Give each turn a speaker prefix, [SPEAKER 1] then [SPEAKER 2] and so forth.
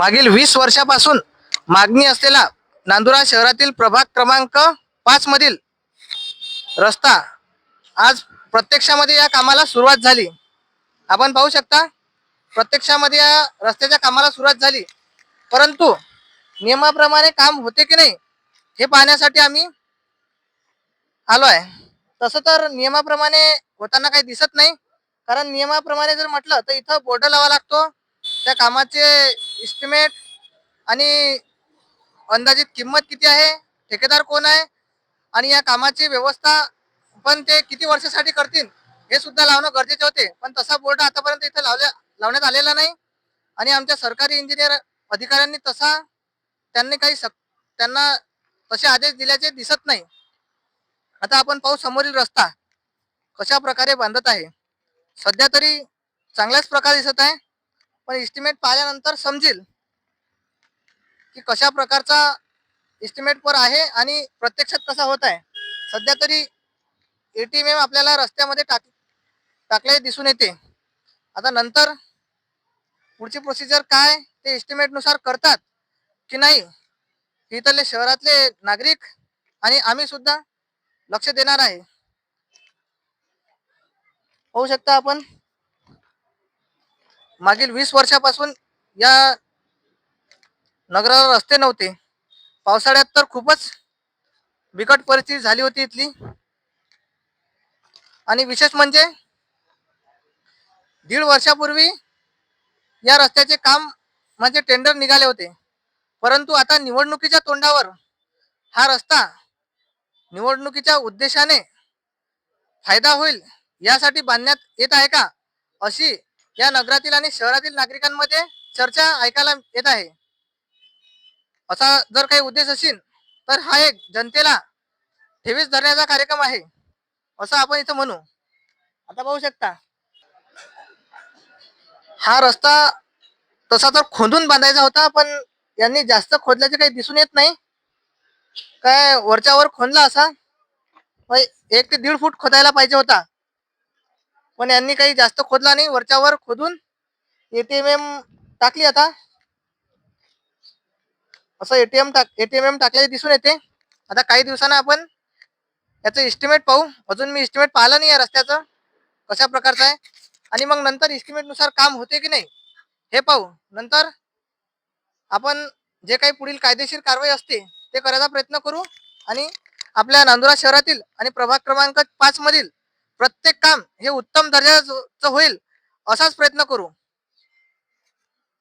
[SPEAKER 1] मागील वीस वर्षापासून मागणी असलेला नांदुरा शहरातील प्रभाग क्रमांक पाच मधील रस्ता आज प्रत्यक्षामध्ये या कामाला सुरुवात झाली. आपण पाहू शकता प्रत्यक्षामध्ये या रस्त्याच्या कामाला सुरुवात झाली. परंतु नियमाप्रमाणे काम होते की नाही हे पाहण्यासाठी आम्ही आलो आहे. तसं तर नियमाप्रमाणे होताना काही दिसत नाही कारण नियमाप्रमाणे जर म्हटलं तर इथं बोर्ड लावा लागतो. त्या कामाचे इस्टिमेट आणि अंदाजित किंमत किती आहे ठेकेदार कोण आहे आणि या कामाची व्यवस्था पण ते किती वर्षासाठी करतील हे सुद्धा लावणं गरजेचे होते. पण तसा बोर्ड आतापर्यंत इथे लावल्या लावण्यात आलेला नाही. आणि आमच्या सरकारी इंजिनियर अधिकाऱ्यांनी तसा त्यांनी काही सक त्यांना तसे आदेश दिल्याचे दिसत नाही. आता आपण पाहू समोरील रस्ता कशा प्रकारे बांधत आहे. सध्या तरी चांगल्याच प्रकारे दिसत आहे. पण इस्टिमेट पाहिल्यानंतर समजेल की कशा प्रकारचा इस्टिमेट पर आहे आणि प्रत्यक्षात कसा होत आहे. सध्या तरी ए टी एम आपल्याला रस्त्यामध्ये टाक टाकले दिसून येते. आता नंतर पुढची प्रोसिजर काय ते इस्टिमेटनुसार करतात की नाही इथले शहरातले नागरिक आणि आम्ही सुद्धा लक्ष देणार आहे. होऊ शकता आपण. मागील वीस वर्षापासून या नगराला रस्ते नव्हते. पावसाळ्यात तर खूपच बिकट परिस्थिती झाली होती इथली. आणि विशेष म्हणजे दीड वर्षापूर्वी या रस्त्याचे काम म्हणजे टेंडर निघाले होते. परंतु आता निवडणुकीच्या तोंडावर हा रस्ता निवडणुकीच्या उद्देशाने फायदा होईल यासाठी बांधण्यात येत आहे का अशी या नगरातील आणि शहरातील नागरिकांमध्ये चर्चा ऐकायला येत आहे. असा जर काही उद्देश असेल तर हा एक जनतेला ठेवीस धरण्याचा कार्यक्रम आहे असं आपण इथं म्हणू. आता पाहू शकता. हा रस्ता तसा तर खोदून बांधायचा होता पण यांनी जास्त खोदल्याचे काही दिसून येत नाही. काय वरच्या वर खोदला असा? एक ते दीड फूट खोदायला पाहिजे होता. पण यांनी काही जास्त खोदला नाही. वरच्यावर खोदून एटीएम टाकली आता. असं एटीएम टाक एटीएम टाकल्याचे दिसून येते. आता काही दिवसांना आपण याचं इस्टिमेट पाहू. अजून मी इस्टिमेट पाहिलं नाही या रस्त्याचं. कशा प्रकारचं आहे? आणि मग नंतर इस्टिमेटनुसार काम होते की नाही हे पाहू. नंतर आपण जे काही पुढील कायदेशीर कारवाई असते ते करायचा प्रयत्न करू. आणि आपल्या नांदुरा शहरातील आणि प्रभाग क्रमांक पाच मधील प्रत्येक काम हे उत्तम दर्जाचं होईल असाच प्रयत्न करू.